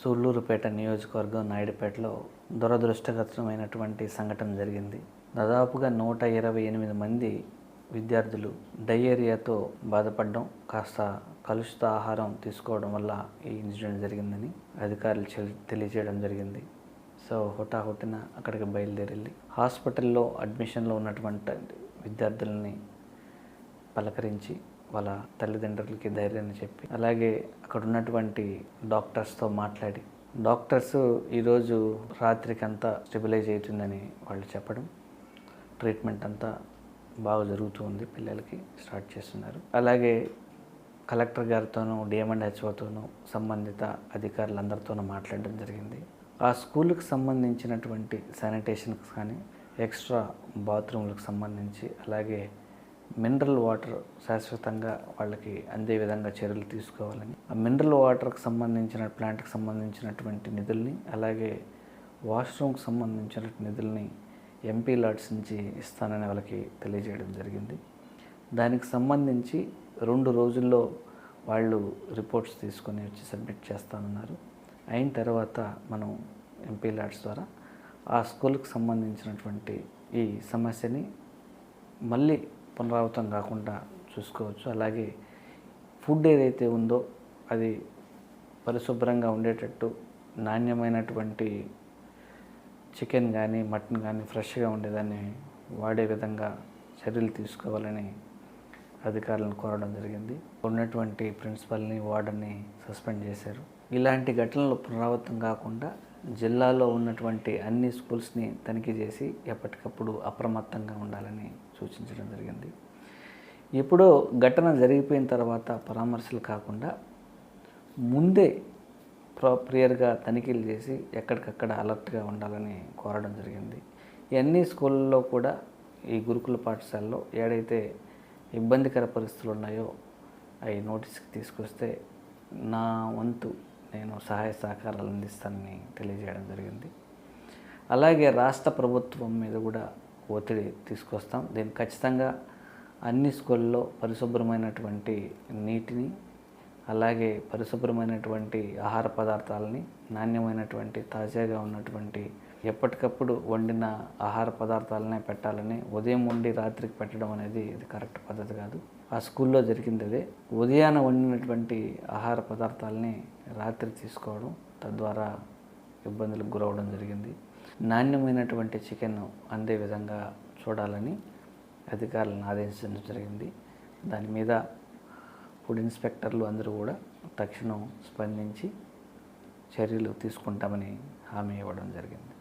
సూళ్ళూరుపేట నియోజకవర్గం నాయుడుపేటలో దురదృష్టకరమైనటువంటి సంఘటన జరిగింది. దాదాపుగా నూట ఇరవై ఎనిమిది మంది విద్యార్థులు డయేరియాతో బాధపడడం కాస్త కలుషిత ఆహారం తీసుకోవడం వల్ల ఈ ఇన్సిడెంట్ జరిగిందని అధికారులు తెలియజేయడం జరిగింది. సో హుటాహుటిన అక్కడికి బయలుదేరి వెళ్ళి హాస్పిటల్లో అడ్మిషన్లో ఉన్నటువంటి విద్యార్థులని పలకరించి వాళ్ళ తల్లిదండ్రులకి ధైర్యాన్ని చెప్పి అలాగే అక్కడ ఉన్నటువంటి డాక్టర్స్తో మాట్లాడి డాక్టర్స్ ఈరోజు రాత్రికంతా స్టెబిలైజ్ అవుతుందని వాళ్ళు చెప్పడం ట్రీట్మెంట్ అంతా బాగా జరుగుతూ ఉంది పిల్లలకి స్టార్ట్ చేస్తున్నారు. అలాగే కలెక్టర్ గారితోనూ డిఎంఎండ్ హెచ్ఓతోనూ సంబంధిత అధికారులందరితోనూ మాట్లాడడం జరిగింది. ఆ స్కూల్కి సంబంధించినటువంటి శానిటేషన్కి కానీ ఎక్స్ట్రా బాత్రూమ్లకు సంబంధించి అలాగే మినరల్ వాటర్ శాశ్వతంగా వాళ్ళకి అందే విధంగా చర్యలు తీసుకోవాలని. ఆ మినరల్ వాటర్కి సంబంధించిన ప్లాంట్కి సంబంధించినటువంటి నిధుల్ని అలాగే వాష్రూమ్కి సంబంధించిన నిధుల్ని ఎంపీ లాట్స్ నుంచి ఇస్తానని వాళ్ళకి తెలియజేయడం జరిగింది. దానికి సంబంధించి రెండు రోజుల్లో వాళ్ళు రిపోర్ట్స్ తీసుకొని వచ్చి సబ్మిట్ చేస్తానన్నారు. అయిన తర్వాత మనం ఎంపీ లాట్స్ ద్వారా ఆ స్కూల్కి సంబంధించినటువంటి ఈ సమస్యని మళ్ళీ పునరావృతం కాకుండా చూసుకోవచ్చు. అలాగే ఫుడ్ ఏదైతే ఉందో అది పరిశుభ్రంగా ఉండేటట్టు నాణ్యమైనటువంటి చికెన్ కానీ మటన్ కానీ ఫ్రెష్గా ఉండేదాన్ని వాడే విధంగా చర్యలు తీసుకోవాలని అధికారులను కోరడం జరిగింది. ఉన్నటువంటి ప్రిన్సిపల్ని వార్డర్ని సస్పెండ్ చేశారు. ఇలాంటి ఘటనలు పునరావృతం కాకుండా జిల్లాలో ఉన్నటువంటి అన్ని స్కూల్స్ని తనిఖీ చేసి ఎప్పటికప్పుడు అప్రమత్తంగా ఉండాలని సూచించడం జరిగింది. ఎప్పుడో ఘటన జరిగిపోయిన తర్వాత పరామర్శలు కాకుండా ముందే ప్రాపరియర్గా తనిఖీలు చేసి ఎక్కడికక్కడ అలర్ట్గా ఉండాలని కోరడం జరిగింది. ఈ అన్ని స్కూళ్ళల్లో కూడా ఈ గురుకుల పాఠశాలలో ఏడైతే ఇబ్బందికర పరిస్థితులు ఉన్నాయో అవి నోటీస్కి తీసుకొస్తే నా వంతు నేను సహాయ సహకారాలు అందిస్తానని తెలియజేయడం జరిగింది. అలాగే రాష్ట్ర ప్రభుత్వం మీద కూడా ఒత్తిడి తీసుకొస్తాం. దీన్ని ఖచ్చితంగా అన్ని స్కూల్లో పరిశుభ్రమైనటువంటి నీటిని అలాగే పరిశుభ్రమైనటువంటి ఆహార పదార్థాలని నాణ్యమైనటువంటి తాజాగా ఉన్నటువంటి ఎప్పటికప్పుడు వండిన ఆహార పదార్థాలనే పెట్టాలని ఉదయం వండి రాత్రికి పెట్టడం అనేది ఇది కరెక్ట్ పద్ధతి కాదు. ఆ స్కూల్లో జరిగింది అదే. ఉదయాన వండినటువంటి ఆహార పదార్థాలని రాత్రి తీసుకోవడం తద్వారా ఇబ్బందులకు గురవడం జరిగింది. నాణ్యమైనటువంటి చికెన్ అందే విధంగా చూడాలని అధికారులను ఆదేశించడం జరిగింది. దాని మీద ఫుడ్ ఇన్స్పెక్టర్లు అందరూ కూడా తక్షణం స్పందించి చర్యలు తీసుకుంటామని హామీ ఇవ్వడం జరిగింది.